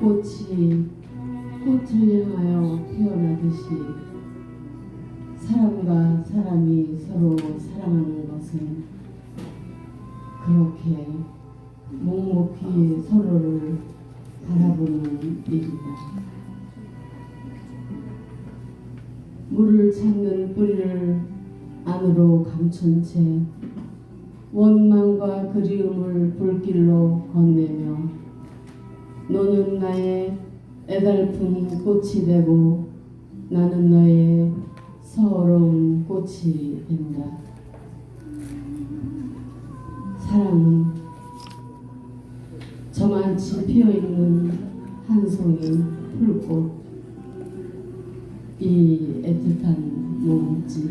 꽃이 꽃을 향하여 피어나듯이 사람과 사람이 서로 사랑하는 것은 그렇게 묵묵히 서로를 바라보는 일이다. 물을 찾는 뿌리를 안으로 감춘 채 원망과 그리움을 불길로 건네며 너는 나의 애달픈 꽃이 되고 나는 너의 서러운 꽃이 된다. 사랑은 저만치 피어있는 한 송이 풀꽃 이 애틋한 몸짓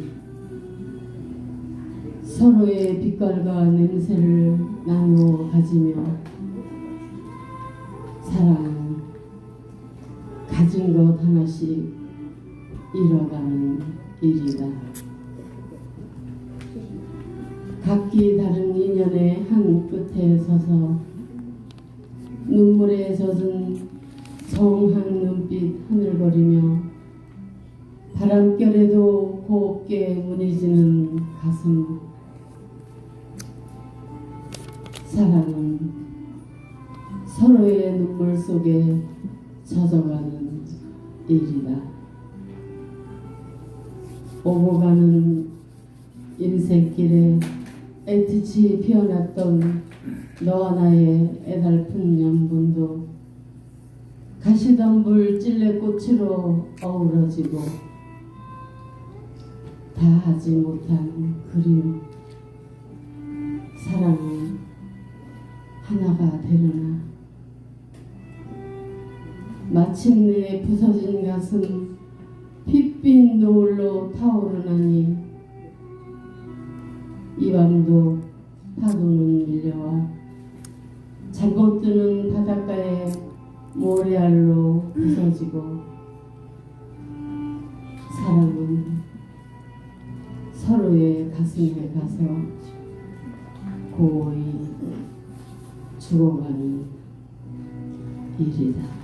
서로의 빛깔과 냄새를 나누어 가지며 사랑은 가진 것 하나씩 잃어가는 일이다. 각기 다른 인연의 한 끝에 서서 눈물에 젖은 성한 눈빛 하늘거리며 바람결에도 곱게 무늬지는 가슴 사랑은 서로의 눈물 속에 젖어가는 일이다. 오고 가는 인생길에 애틋이 피어났던 너와 나의 애달픈 연분도 가시덤불 찔레꽃으로 어우러지고 다 하지 못한 그리움 마침내 부서진 가슴 핏빛 노을로 타오르나니 이 밤도 파도는 밀려와 잠못 드는 바닷가에 모래알로 부서지고 사랑은 서로의 가슴에 가서 고이 죽어가는 일이다.